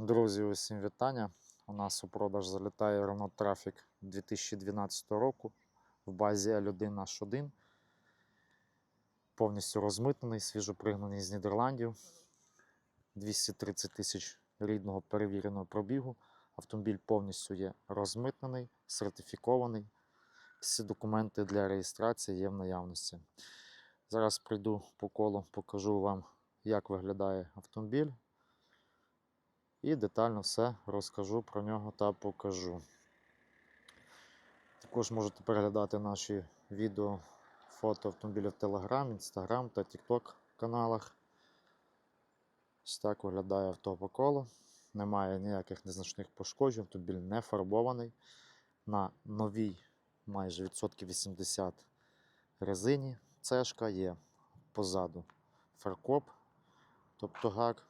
Друзі, усім вітання. У нас у продаж залітає Renault Traffic 2012 року в базі L1 H1. Повністю розмитнений, свіжопригнаний з Нідерландів. 230 тисяч рідного перевіреного пробігу. Автомобіль повністю є розмитнений, сертифікований. Всі документи для реєстрації є в наявності. Зараз прийду по колу, покажу вам, як виглядає автомобіль. І детально все розкажу про нього та покажу. Також можете переглядати наші відео, фото автомобілів в Telegram, Instagram та TikTok каналах. Ось так виглядає авто по колу. Немає ніяких незначних пошкоджень, автомобіль не фарбований. На новій майже відсотків 80 резині. Цешка є позаду фаркоп, тобто гак,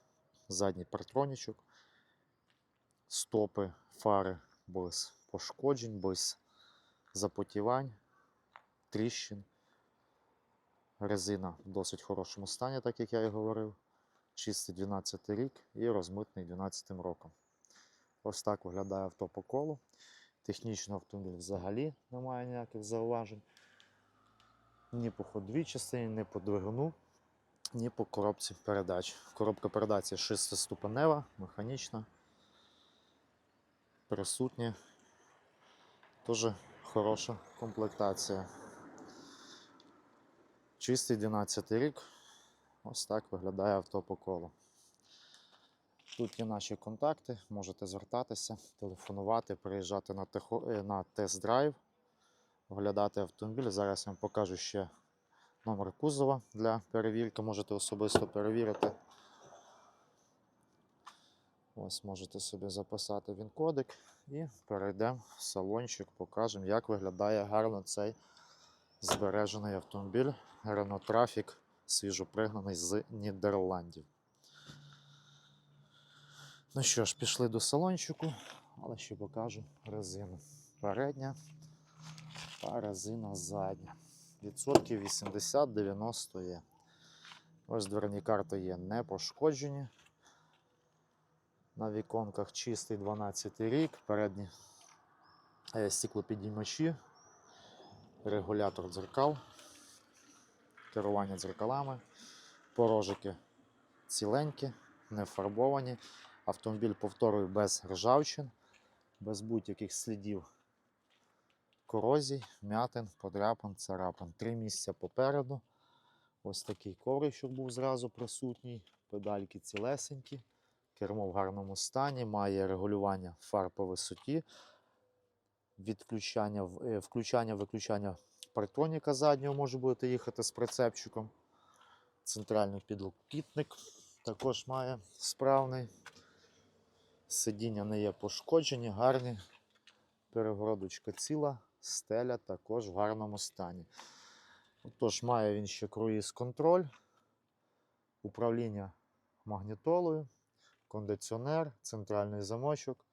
задній партронічок стопи, фари без пошкоджень, без запотівань, тріщин. Резина в досить хорошому стані, так як я і говорив. Чистий 12 рік і розмитний 12 роком. Ось так виглядає авто по колу. Технічно автомобіль взагалі немає ніяких зауважень. Ні по ходовій частині, ні по двигуну, ні по коробці передач. Коробка передач 6-ступенева, механічна присутні. Дуже хороша комплектація. Чистий 12 рік. Ось так виглядає авто по колу. Тут є наші контакти, можете звертатися, телефонувати, приїжджати на, е, на тест-драйв, оглядати автомобіль. Зараз я вам покажу ще номер кузова для перевірки, можете особисто перевірити. Ось можете собі записати він кодик і перейдемо в салончик, покажемо, як виглядає гарно цей збережений автомобіль Renault Traffic, свіжопригнаний з Нідерландів. Ну що ж, пішли до салончику, але ще покажу резину. Передня та резина задня. Відсотків 80-90 є. Ось дверні карти є не пошкоджені. На віконках чистий 12 рік, передні е, стеклопідіймачі, регулятор дзеркал, керування дзеркалами, порожики ціленькі, не фарбовані. Автомобіль, повторюю, без ржавчин, без будь-яких слідів корозій, м'ятин, подряпин, царапин. Три місця попереду. Ось такий ковричок був зразу присутній, педальки цілесенькі. Кермо в гарному стані, має регулювання фар по висоті, е, включання, виключання партроніка заднього, може будете їхати з прицепчиком. Центральний підлокітник також має справний. Сидіння не є пошкоджені, гарні. Перегородочка ціла, стеля також в гарному стані. Тож має він ще круїз контроль, управління магнітолою кондиціонер, центральний замочок,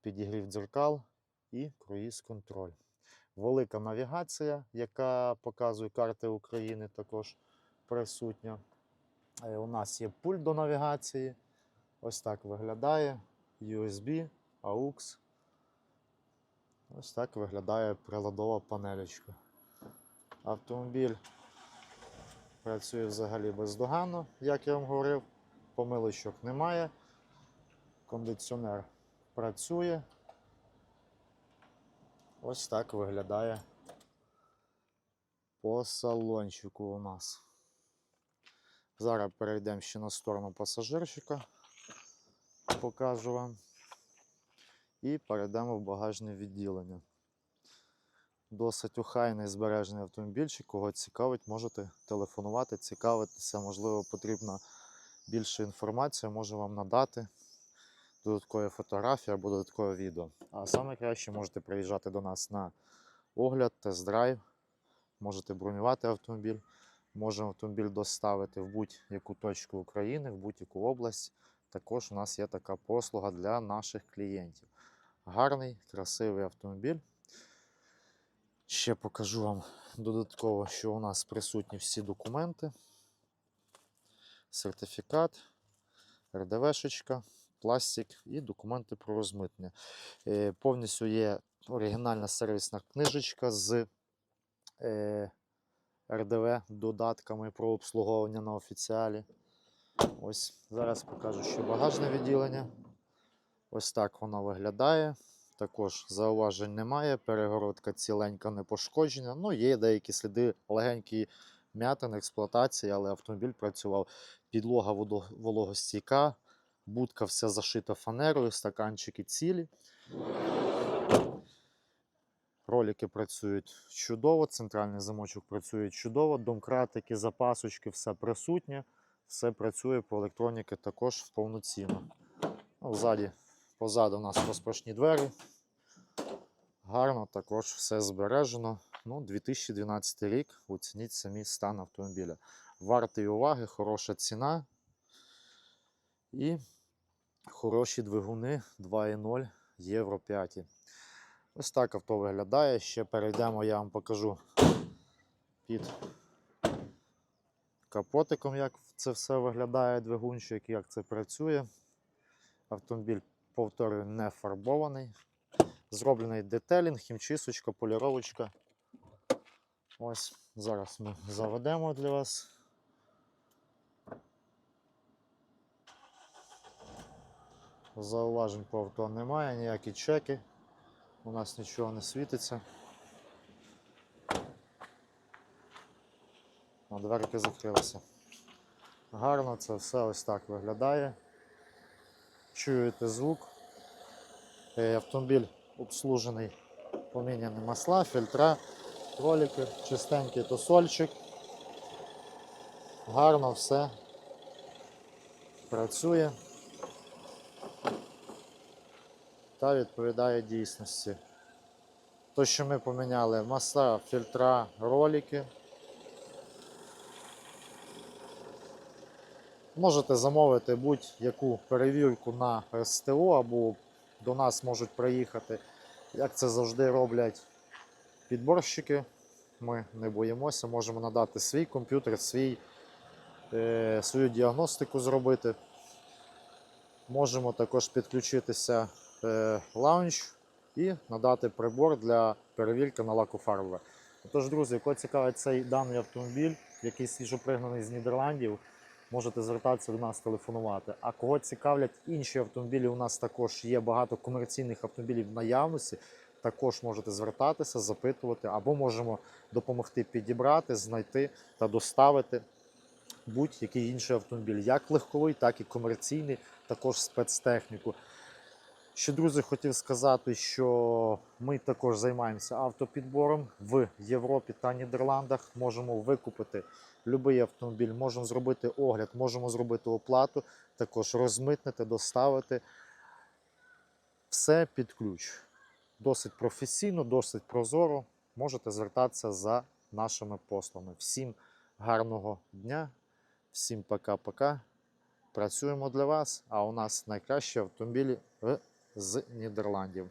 підігрів дзеркал і круїз контроль. Велика навігація, яка показує карти України, також присутня. Е, У нас є пульт до навігації. Ось так виглядає. USB, AUX. Ось так виглядає приладова панелечка. Автомобіль працює взагалі бездоганно, як я вам говорив помилочок немає. Кондиціонер працює. Ось так виглядає по салончику у нас. Зараз перейдемо ще на сторону пасажирчика, покажу вам. І перейдемо в багажне відділення. Досить охайний збережений автомобільчик. Кого цікавить, можете телефонувати, цікавитися, можливо, потрібна більше інформації можу вам надати, додаткові фотографії або додаткове відео. А саме краще можете приїжджати до нас на огляд, тест-драйв, можете бронювати автомобіль, можемо автомобіль доставити в будь-яку точку України, в будь-яку область. Також у нас є така послуга для наших клієнтів. Гарний, красивий автомобіль. Ще покажу вам додатково, що у нас присутні всі документи сертифікат, РДВшечка, пластик і документи про розмитнення. Е, Повністю є оригінальна сервісна книжечка з е, РДВ додатками про обслуговування на офіціалі. Ось зараз покажу ще багажне відділення. Ось так воно виглядає. Також зауважень немає. Перегородка ціленька не пошкоджена. Ну, є деякі сліди легенькі м'ятин експлуатації, але автомобіль працював. Підлога вологостійка, будка вся зашита фанерою, стаканчики цілі. Ролики працюють чудово, центральний замочок працює чудово, домкратики, запасочки, все присутнє. Все працює по електроніки також повноцінно. Ну, ззаді, позаду у нас розпашні двері. Гарно, також все збережено. Ну, 2012 рік. Оцініть самі стан автомобіля. Вартий уваги, хороша ціна. І хороші двигуни 2.0 Євро 5. Ось так авто виглядає. Ще перейдемо, я вам покажу під капотиком, як це все виглядає, двигунчик, як це працює. Автомобіль, повторюю, не фарбований. Зроблений детелінг, хімчисточка, поліровочка. Ось зараз ми заведемо для вас. Зауважень по авто немає, ніякі чеки. У нас нічого не світиться. А дверки закрилися. Гарно це все ось так виглядає. Чуєте звук. Е, Автомобіль обслужений, поміняні масла, фільтра, ролики, чистенький тосольчик. Гарно все працює та відповідає дійсності. То, що ми поміняли масла, фільтра, ролики. Можете замовити будь-яку перевірку на СТО або до нас можуть приїхати. Як це завжди роблять підборщики. Ми не боїмося, можемо надати свій комп'ютер, свій, е, свою діагностику зробити. Можемо також підключитися е, лаунч і надати прибор для перевірки на лакофарбове. Тож, друзі, кого цікавить цей даний автомобіль, який свіжопригнаний з Нідерландів, можете звертатися до нас телефонувати. А кого цікавлять інші автомобілі, у нас також є багато комерційних автомобілів в наявності. Також можете звертатися, запитувати, або можемо допомогти підібрати, знайти та доставити будь-який інший автомобіль, як легковий, так і комерційний, також спецтехніку. Ще, друзі, хотів сказати, що ми також займаємося автопідбором в Європі та Нідерландах. Можемо викупити будь-який автомобіль, можемо зробити огляд, можемо зробити оплату, також розмитнити, доставити. Все під ключ. Досить професійно, досить прозоро. Можете звертатися за нашими послами. Всім гарного дня, всім пока-пока. Працюємо для вас, а у нас найкращі автомобілі з Нідерландів.